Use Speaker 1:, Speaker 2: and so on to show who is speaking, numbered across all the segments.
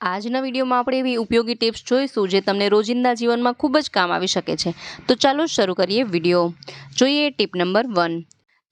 Speaker 1: આજના વિડીયોમાં આપણે એવી ઉપયોગી ટિપ્સ જોઈશું જે તમને રોજિંદા જીવનમાં ખૂબ જ કામ આવી શકે છે. તો ચાલો શરૂ કરીએ વીડિયો. જોઈએ ટીપ નંબર વન.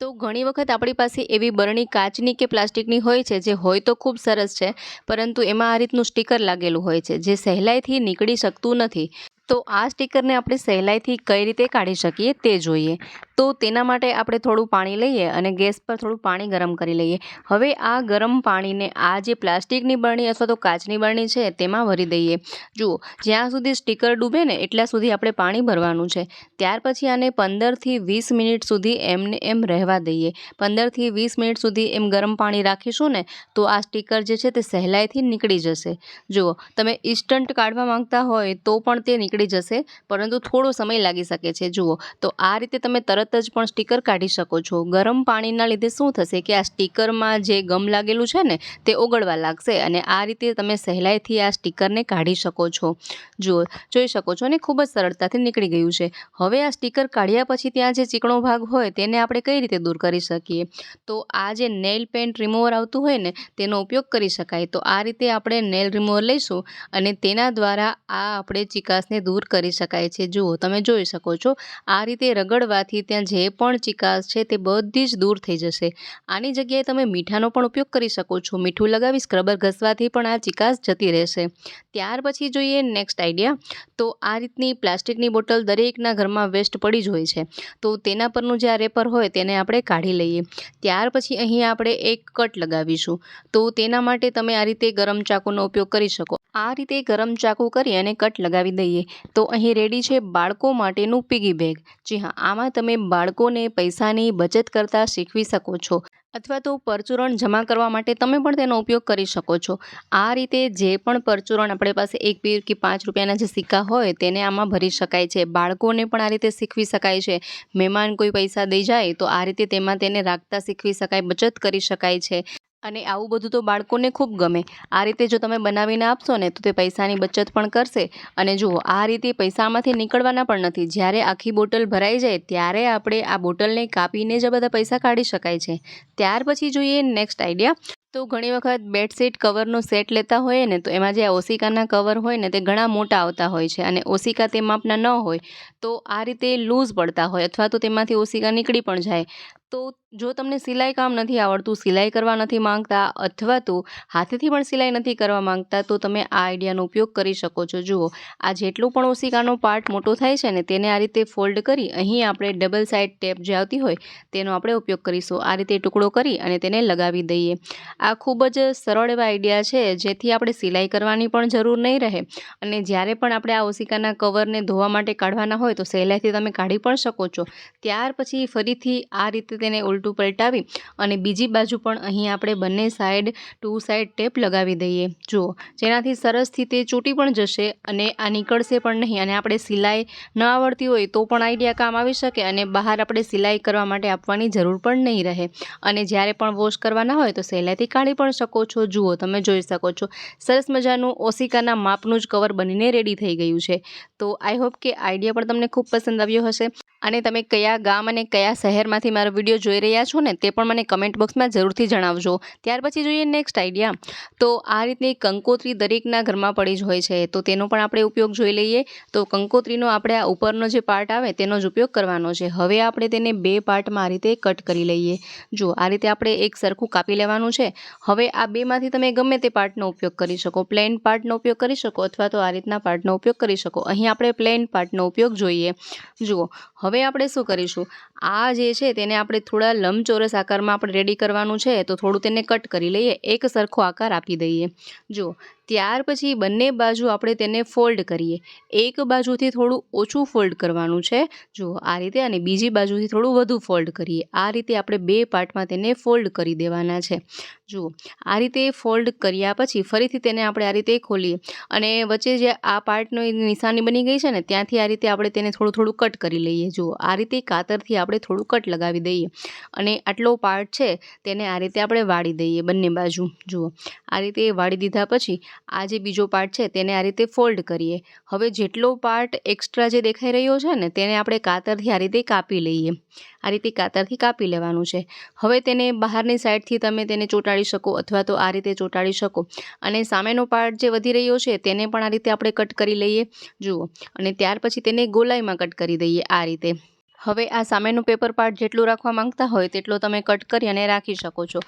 Speaker 1: તો ઘણી વખત આપણી પાસે એવી બરણી કાચની કે પ્લાસ્ટિકની હોય છે જે હોય તો ખૂબ સરસ છે, પરંતુ એમાં આ રીતનું સ્ટીકર લાગેલું હોય છે જે સહેલાઈથી નીકળી શકતું નથી. તો આ સ્ટીકરને આપણે સહેલાઈથી કઈ રીતે કાઢી શકીએ તે જોઈએ. તો તેના માટે આપણે થોડું પાણી લઈએ અને ગેસ પર થોડું પાણી ગરમ કરી લઈએ. હવે આ ગરમ પાણીને આ જે પ્લાસ્ટિકની બરણી અથવા તો કાચની બરણી છે તેમાં ભરી દઈએ. જુઓ, જ્યાં સુધી સ્ટીકર ડૂબે ને એટલા સુધી આપણે પાણી ભરવાનું છે. ત્યાર પછી આને પંદરથી વીસ મિનિટ સુધી એમને એમ રહેવા દઈએ. પંદરથી વીસ મિનિટ સુધી એમ ગરમ પાણી રાખીશું ને તો આ સ્ટીકર જે છે તે સહેલાઈથી નીકળી જશે. જુઓ, તમે ઇન્સ્ટન્ટ કાઢવા માંગતા હોય તો પણ તે નીકળી જશે, પરંતુ થોડો સમય લાગી શકે છે. જુઓ, તો આ રીતે તમે તરત જ પણ સ્ટીકર કાઢી શકો છો. ગરમ પાણીના લીધે શું થશે કે આ સ્ટીકરમાં જે ગમ લાગેલું છે ને, તે ઓગળવા લાગશે અને આ રીતે તમે સહેલાઈથી આ સ્ટીકરને કાઢી શકો છો. જુઓ જોઈ શકો છો અને ખૂબ જ સરળતાથી નીકળી ગયું છે. હવે આ સ્ટીકર કાઢ્યા પછી ત્યાં જે ચીકણો ભાગ હોય, તેને આપણે કઈ રીતે દૂર કરી શકીએ? તો આ જે નેલ પેન્ટ રિમૂવર આવતું હોય ને, તેનો ઉપયોગ કરી શકાય. તો આ રીતે આપણે નેલ રિમૂવર લઈશું અને તેના દ્વારા આ આપણે ચિકાસને દૂર કરી શકાય છે. જુઓ, તમે જોઈ શકો છો, આ રીતે રગડવાથી ત્યાં જે પણ ચિકાસ છે તે બધી જ દૂર થઈ જશે. આની જગ્યાએ તમે મીઠાનો પણ ઉપયોગ કરી શકો છો. મીઠું લગાવી સ્ક્રબર ઘસવાથી પણ આ ચિકાસ જતી રહેશે. ત્યાર પછી જોઈએ નેક્સ્ટ આઈડિયા તો આ રીતની પ્લાસ્ટિકની બોટલ દરેકના ઘરમાં વેસ્ટ પડી જ હોય છે. તો તેના પરનું જે આ રેપર હોય તેને આપણે કાઢી લઈએ. ત્યાર પછી અહીં આપણે એક કટ લગાવીશું. તો તેના માટે તમે આ રીતે ગરમ ચાકુનો ઉપયોગ કરી શકો. આ રીતે ગરમ ચાકુ કરી અને કટ લગાવી દઈએ. તો અહીં રેડી છે બાળકો માટેનું પીગી બેગ જી હા, આમાં તમે બાળકોને પૈસાની બચત કરતાં શીખવી શકો છો અથવા તો પરચુરણ જમા કરવા માટે તમે પણ તેનો ઉપયોગ કરી શકો છો. આ રીતે જે પણ પરચુરણ આપણી પાસે એક બે કે પાંચ રૂપિયાના જે સિક્કા હોય તેને આમાં ભરી શકાય છે. બાળકોને પણ આ રીતે શીખવી શકાય છે. મહેમાન કોઈ પૈસા દઈ જાય તો આ રીતે તેમાં તેને રાખતા શીખવી શકાય, બચત કરી શકાય છે. અને આવું બધું તો બાળકોને ખૂબ ગમે. આ રીતે જો તમે બનાવીને આપશો ને, તો તે પૈસાની બચત પણ કરશે. અને જુઓ, આ રીતે પૈસામાંથી નીકળવાના પણ નથી. જ્યારે આખી બોટલ ભરાઈ જાય, ત્યારે આપણે આ બોટલને કાપીને જ બધા પૈસા કાઢી શકાય છે. ત્યાર પછી જોઈએ નેક્સ્ટ આઈડિયા તો ઘણી વખત બેડશીટ કવરનો સેટ લેતા હોઈએ ને, તો એમાં જે ઓસિકાના કવર હોય ને, તે ઘણા મોટા આવતા હોય છે. અને ઓસિકા તે માપના ન હોય. તો આ રીતે લૂઝ પડતા હોય અથવા તો તેમાંથી ઓસિકા નીકળી પણ જાય. તો જો તમને સિલાઈ કામ નથી આવડતું, સિલાઈ કરવા નથી માંગતા અથવા તો હાથેથી પણ સિલાઈ નથી કરવા માંગતા, તો તમે આ આઈડિયાનો ઉપયોગ કરી શકો છો. જુઓ, આ જેટલું પણ ઓસિકાનો પાર્ટ મોટો થાય છે ને, તેને આ રીતે ફોલ્ડ કરી અહીં આપણે ડબલ સાઇડ ટેપ જે આવતી હોય, તેનો આપણે ઉપયોગ કરીશું. આ રીતે ટુકડો કરી અને તેને લગાવી દઈએ. આ ખૂબ જ સરળ એવા આઈડિયા છે, જેથી આપણે સિલાઈ કરવાની પણ જરૂર નહીં રહે અને જ્યારે પણ આપણે આ ઓસિકાના કવરને ધોવા માટે કાઢવાના હોય તો સહેલાઈથી તમે કાઢી પણ શકો છો. ત્યાર પછી ફરીથી આ રીતે તેને ઉલટું પલટાવી અને બીજી બાજુ પણ અહીં આપણે બંને સાઈડ ટુ સાઈડ ટેપ લગાવી દઈએ. જુઓ, જેનાથી સરસથી તે ચૂંટી પણ જશે અને આ નીકળશે પણ નહીં અને આપણે સિલાઈ ન આવડતી હોય તો પણ આઈડિયા કામ આવી શકે અને બહાર આપણે સિલાઈ કરવા માટે આપવાની જરૂર પણ નહીં રહે. અને જ્યારે પણ વોશ કરવાના હોય તો સહેલાઈથી કાઢી પણ શકો છો. જુઓ, તમે જોઈ શકો છો. સરસ મજાનું ઓસિકાના માપનું જ કવર બનીને રેડી થઈ ગયું છે. તો આઈ હોપ કે આઈડિયા પણ તમને ખૂબ પસંદ આવ્યો હશે. અને તમે કયા ગામ અને કયા શહેરમાંથી મારો વીડિયો જોઈ રહ્યા છો ને તે પણ મને કમેન્ટ બોક્સમાં જરૂરથી જણાવજો. ત્યાર પછી જોઈએ નેક્સ્ટ આઈડિયા તો આ રીતની કંકોત્રી દરેકના ઘરમાં પડી જ હોય છે. તો તેનો પણ આપણે ઉપયોગ જોઈ લઈએ. તો કંકોત્રીનો આપણે આ ઉપરનો જે પાર્ટ આવે તેનો જ ઉપયોગ કરવાનો છે. હવે આપણે તેને બે પાર્ટમાં આ રીતે કટ કરી લઈએ. જો આ રીતે આપણે એક સરખું કાપી લેવાનું છે. હવે આ બેમાંથી તમે ગમે તે પાર્ટનો ઉપયોગ કરી શકો. પ્લેન પાર્ટનો ઉપયોગ કરી શકો અથવા તો આ રીતના પાર્ટનો ઉપયોગ કરી શકો. અહીં આપણે પ્લેન પાર્ટનો ઉપયોગ જોઈએ જુઓ હવે આપણે શું કરીશું? આ જે છે તેને આપણે થોડા લંબચોરસ આકારમાં આપણે રેડી કરવાનું છે, તો થોડું તેને કટ કરી લઈએ. એક સરખો આકાર આપી દઈએ. જો, ત્યાર પછી બંને બાજુ આપણે તેને ફોલ્ડ કરીએ. એક બાજુથી થોડું ઓછું ફોલ્ડ કરવાનું છે. જુઓ આ રીતે અને બીજી બાજુથી થોડું વધુ ફોલ્ડ કરીએ. આ રીતે આપણે બે પાર્ટમાં તેને ફોલ્ડ કરી દેવાના છે. જુઓ આ રીતે ફોલ્ડ કર્યા પછી ફરીથી તેને આપણે આ રીતે ખોલીએ. અને વચ્ચે જે આ પાર્ટનો નિશાની બની ગઈ છે ને, ત્યાંથી આ રીતે આપણે તેને થોડું થોડું કટ કરી લઈએ. જુઓ આ રીતે કાતરથી આપણે થોડું કટ લગાવી દઈએ. અને આટલો પાર્ટ છે, તેને આ રીતે આપણે વાળી દઈએ બંને બાજુ. જુઓ. આ રીતે વાળી દીધા પછી, આ જે બીજો પાર્ટ છે, તેને આ રીતે ફોલ્ડ કરીએ. હવે જેટલો પાર્ટ એક્સ્ટ્રા જે દેખાઈ રહ્યો છે ને, તેને આપણે કાતરથી આ રીતે કાપી લઈએ. આ રીતે કાતરથી કાપી લેવાનું છે. હવે તેને બહારની સાઈડથી તમે તેને ચોંટાડી શકો અથવા તો આ રીતે ચોંટાડી શકો. અને સામેનો પાર્ટ જે વધી રહ્યો છે, તેને પણ આ રીતે આપણે કટ કરી લઈએ. જુઓ. અને ત્યાર પછી તેને ગોલાઈમાં કટ કરી દઈએ આ રીતે. હવે આ સામેનું પેપર પાર્ટ જેટલું રાખવા માંગતા હોય તેટલો તમે કટ કરી અને રાખી શકો છો.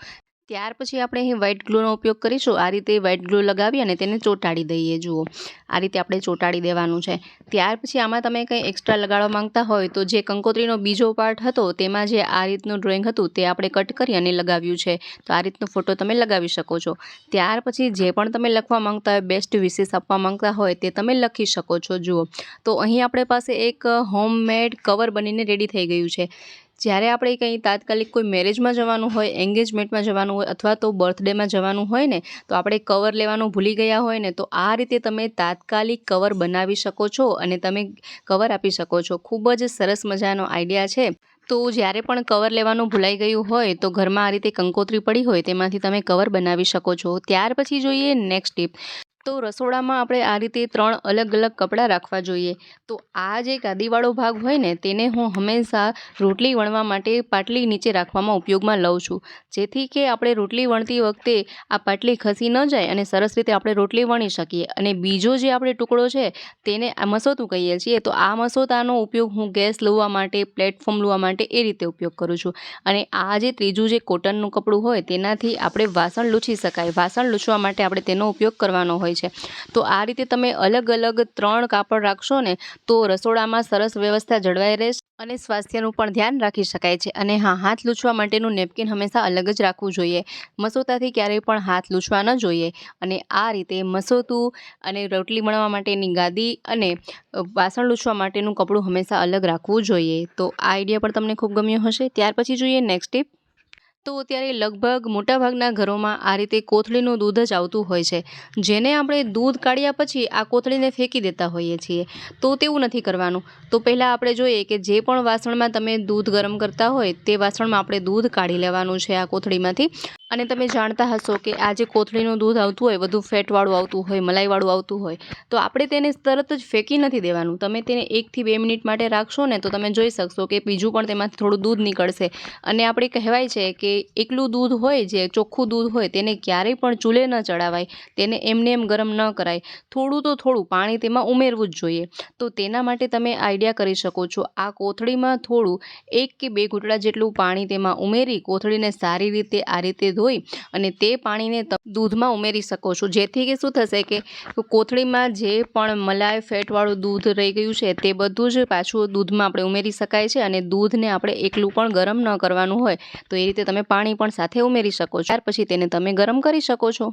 Speaker 1: ત્યાર પછી આપણે અહીં વ્હાઇટ ગ્લુનો ઉપયોગ કરીશું. આ રીતે વ્હાઇટ ગ્લુ લગાવી અને તેને ચોંટાડી દઈએ, જુઓ. આ રીતે આપણે ચોંટાડી દેવાનું છે. ત્યાર પછી આમાં તમે કંઈ એક્સ્ટ્રા લગાડવા માંગતા હોય તો જે કંકોત્રીનો બીજો પાર્ટ હતો, તેમાં જે આ રીતનું ડ્રોઈંગ હતું, તે આપણે કટ કરી અને લગાવ્યું છે. તો આ રીતનો ફોટો તમે લગાવી શકો છો. ત્યાર પછી જે પણ તમે લખવા માંગતા હોય બેસ્ટ વિશેષ આપવા માંગતા હોય, તે તમે લખી શકો છો, જુઓ. તો અહીં આપણે પાસે એક હોમમેડ કવર બનીને રેડી થઈ ગયું છે. જ્યારે આપણે કંઈ તાત્કાલિક કોઈ મેરેજમાં જવાનું હોય એન્ગેજમેન્ટમાં જવાનું હોય અથવા તો બર્થડેમાં જવાનું હોય ને, તો આપણે કવર લેવાનું ભૂલી ગયા હોય ને, તો આ રીતે તમે તાત્કાલિક કવર બનાવી શકો છો અને તમે કવર આપી શકો છો. ખૂબ જ સરસ મજાનો આઈડિયા છે. તો જ્યારે પણ કવર લેવાનું ભૂલાઈ ગયું હોય, તો ઘરમાં આ રીતે કંકોત્રી પડી હોય, તેમાંથી તમે કવર બનાવી શકો છો. ત્યાર પછી જોઈએ નેક્સ્ટ ટીપ તો રસોડામાં આપણે આ રીતે ત્રણ અલગ અલગ કપડાં રાખવા જોઈએ. તો આ જે કાદીવાળો ભાગ હોય ને, તેને હું હંમેશા રોટલી વણવા માટે પાટલી નીચે રાખવામાં ઉપયોગમાં લઉં છું. જેથી કે આપણે રોટલી વણતી વખતે આ પાટલી ખસી ન જાય અને સરસ રીતે આપણે રોટલી વણી શકીએ. અને બીજો જે આપણે ટુકડો છે, તેને મસોતું કહીએ છીએ, તો આ મસોતાનો ઉપયોગ હું ગેસ લૂવા માટે, પ્લેટફોર્મ લૂવા માટે એ રીતે ઉપયોગ કરું છું. અને આ જે ત્રીજું જે કોટનનું કપડું હોય, તેનાથી આપણે વાસણ લૂછી શકાય. વાસણ લૂછવા માટે આપણે તેનો ઉપયોગ કરવાનો હોય તો આ રીતે તમે અલગ અલગ ત્રણ કાપડ રાખશો ને, તો રસોડામાં સરસ વ્યવસ્થા જળવાઈ રહેશે અને સ્વાસ્થ્યનું પણ ધ્યાન રાખી શકાય છે. અને હા, હાથ લૂછવા માટેનું નેપકિન હંમેશા અલગ જ રાખવું જોઈએ. મસોતાથી ક્યારેય પણ હાથ લૂછવા ન જોઈએ. અને આ રીતે મસોતું અને રોટલી બનાવવા માટેની ગાદી અને વાસણ લૂછવા માટેનું કપડું હંમેશા અલગ રાખવું જોઈએ. તો આ આઈડિયા પણ તમને ખૂબ ગમ્યો હશે. ત્યાર પછી જોઈએ નેક્સ્ટ ટીપ તો અત્યારે લગભગ મોટાભાગના ઘરોમાં આ રીતે કોથળીનું દૂધ જ આવતું હોય છે. જેને આપણે દૂધ કાઢ્યા પછી આ કોથળીને ફેંકી દેતા હોઈએ છીએ. તો તેવું નથી કરવાનું. તો પહેલાં આપણે જોઈએ કે જે પણ વાસણમાં તમે દૂધ ગરમ કરતા હોય તે વાસણમાં આપણે દૂધ કાઢી લેવાનું છે આ કોથળીમાંથી. અને તમે જાણતા હશો કે આ જે કોથળીનું દૂધ આવતું હોય, વધુ ફેટવાળું આવતું હોય, મલાઈવાળું આવતું હોય, તો આપણે તેને તરત જ ફેંકી નથી દેવાનું. તમે તેને એકથી બે મિનિટ માટે રાખશો ને, તો તમે જોઈ શકશો કે બીજું પણ તેમાંથી થોડું દૂધ નીકળશે. અને આપણે કહેવાય છે કે એકલું દૂધ હોય, જે ચોખ્ખું દૂધ હોય, તેને ક્યારેય પણ ચૂલે ન ચડાવાય. તેને એમને એમ ગરમ ન કરાય. થોડું તો થોડું, પાણી તેમાં ઉમેરવું જ જોઈએ. તો તેના માટે તમે આઈડિયા કરી શકો છો, આ કોથળીમાં થોડું, એક કે બે ઘૂંટડા જેટલું પાણી તેમાં ઉમેરી, કોથળીને સારી રીતે, આ રીતે ધોઈ અને તે પાણીને દૂધમાં ઉમેરી શકો છો. જેથી કે શું થશે કે કોથળીમાં જે પણ મલાઈ, ફેટવાળું દૂધ રહી ગયું છે તે બધું જ પાછું દૂધમાં આપણે ઉમેરી શકાય છે અને દૂધને આપણે એકલું પણ ગરમ ન કરવાનું હોય તો એ રીતે તમે પાણી પણ સાથે ઉમેરી શકો છો. ત્યાર પછી તેને તમે ગરમ કરી શકો છો.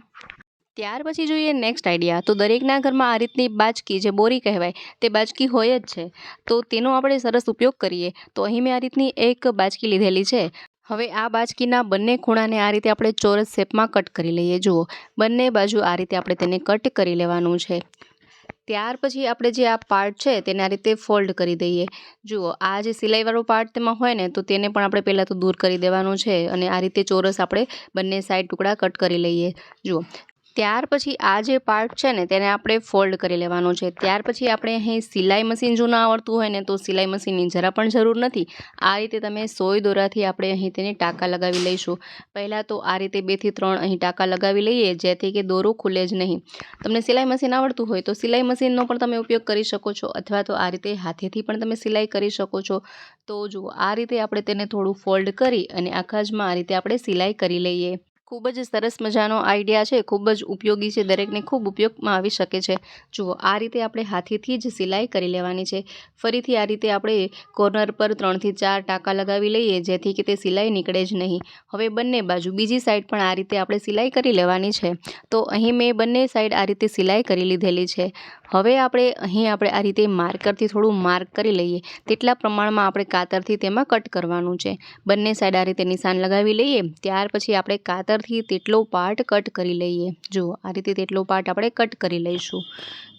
Speaker 1: ત્યાર પછી જોઈએ નેક્સ્ટ આઈડિયા તો દરેકના ઘરમાં આ રીતની બાચકી જે બોરી કહેવાય તે બાચકી હોય જ છે. તો તેનો આપણે સરસ ઉપયોગ કરીએ. તો અહીં મેં આ રીતની એક બાચકી લીધેલી છે. હવે આ બાજકીના બંને ખૂણાને આ રીતે આપણે ચોરસ શેપમાં કટ કરી લઈએ. જુઓ, બંને બાજુ આ રીતે આપણે તેને કટ કરી લેવાનું છે. ત્યાર પછી આપણે જે આ પાર્ટ છે તેને આ રીતે ફોલ્ડ કરી દઈએ. જુઓ, આ જે સિલાઈવાળો પાર્ટ તેમાં હોય ને, તો તેને પણ આપણે પહેલાં તો દૂર કરી દેવાનું છે અને આ રીતે ચોરસ આપણે બંને સાઈડ ટુકડા કટ કરી લઈએ. જુઓ ત્યાર પછી આ જે પાર્ટ છે ને, તેને આપણે ફોલ્ડ કરી લેવાનો છે. ત્યાર પછી આપણે અહીં સિલાઈ મશીન જો ના આવડતું હોય ને, તો સિલાઈ મશીનની જરા પણ જરૂર નથી. આ રીતે તમે સોય દોરાથી આપણે અહીં તેને ટાંકા લગાવી લઈશું. પહેલાં તો આ રીતે બેથી ત્રણ અહીં ટાંકા લગાવી લઈએ, જેથી કે દોરો ખુલે જ નહીં. તમને સિલાઈ મશીન આવડતું હોય તો સિલાઈ મશીનનો પણ તમે ઉપયોગ કરી શકો છો, અથવા તો આ રીતે હાથેથી પણ તમે સિલાઈ કરી શકો છો. તો જુઓ, આ રીતે આપણે તેને થોડું ફોલ્ડ કરી અને આખા જમાં આ રીતે આપણે સિલાઈ કરી લઈએ. ખૂબ જ સરસ મજાનો આઈડિયા છે, ખૂબ જ ઉપયોગી છે, દરેકને ખૂબ ઉપયોગમાં આવી શકે છે. જુઓ, આ રીતે આપણે હાથીથી જ સિલાઈ કરી લેવાની છે. ફરીથી આ રીતે આપણે કોર્નર પર ત્રણથી ચાર ટાંકા લગાવી લઈએ, જેથી કે તે સિલાઈ નીકળે જ નહીં. હવે બંને બાજુ, બીજી સાઈડ પણ આ રીતે આપણે સિલાઈ કરી લેવાની છે. તો અહીં મેં બંને સાઈડ આ રીતે સિલાઈ કરી લીધેલી છે. હવે આપણે અહીં આપણે આ રીતે માર્કરથી થોડું માર્ક કરી લઈએ. તેટલા પ્રમાણમાં આપણે કાતરથી તેમાં કટ કરવાનું છે. બંને સાઈડ આ રીતે નિશાન લગાવી લઈએ. ત્યાર પછી આપણે કાતર અંતરથી તેટલો પાર્ટ કટ કરી લઈએ. જુઓ આ રીતે તેટલો પાર્ટ આપણે કટ કરી લઈશું.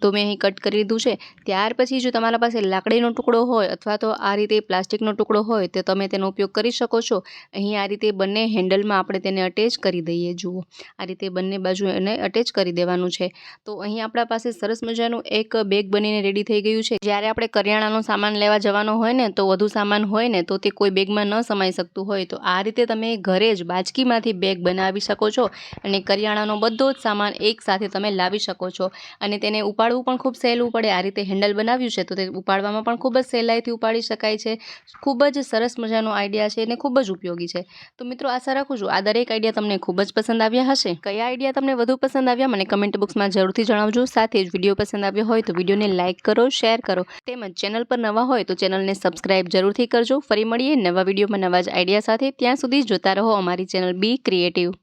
Speaker 1: તો મેં અહીં કટ કરી લીધું છે. ત્યાર પછી જો તમારા પાસે લાકડીનો ટુકડો હોય અથવા તો આ રીતે પ્લાસ્ટિકનો ટુકડો હોય તો તમે તેનો ઉપયોગ કરી શકો છો. અહીં આ રીતે બંને હેન્ડલમાં આપણે તેને અટેચ કરી દઈએ. જુઓ, આ રીતે બંને બાજુ એને અટેચ કરી દેવાનું છે. તો અહીં આપણા પાસે સરસ મજાનું એક બેગ બનીને રેડી થઈ ગયું છે. જ્યારે આપણે કરિયાણાનો સામાન લેવા જવાનો હોય ને, તો વધુ સામાન હોય ને, તો તે કોઈ બેગમાં ન સમાઈ શકતું હોય. તો આ રીતે તમે ઘરે જ બાજકીમાંથી બેગ બનાવી શકો છો અને કરિયાણાનો બધો જ સામાન એકસાથે તમે લાવી શકો છો. અને તેને ઉપાડવું પણ ખૂબ સહેલું પડે. આ રીતે હેન્ડલ બનાવ્યું છે તો તે ઉપાડવામાં પણ ખૂબ જ સહેલાઈથી ઉપાડી શકાય છે. ખૂબ જ સરસ મજાનો આઈડિયા છે અને ખૂબ જ ઉપયોગી છે. તો મિત્રો આશા રાખું છું આ દરેક આઈડિયા તમને ખૂબ જ પસંદ આવ્યા હશે. કયા આઈડિયા તમને વધુ પસંદ આવ્યા મને કમેન્ટ બોક્સમાં જરૂરથી જણાવજો. સાથે જ વીડિયો પસંદ આવ્યો હોય તો વિડીયોને લાઇક કરો, શેર કરો. તેમજ ચેનલ પર નવા હોય તો ચેનલને સબસ્ક્રાઇબ જરૂરથી કરજો. ફરી મળીએ નવા વિડીયોમાં નવા જ આઈડિયા સાથે. ત્યાં સુધી જોતા રહો અમારી ચેનલ બી ક્રિએટિવ.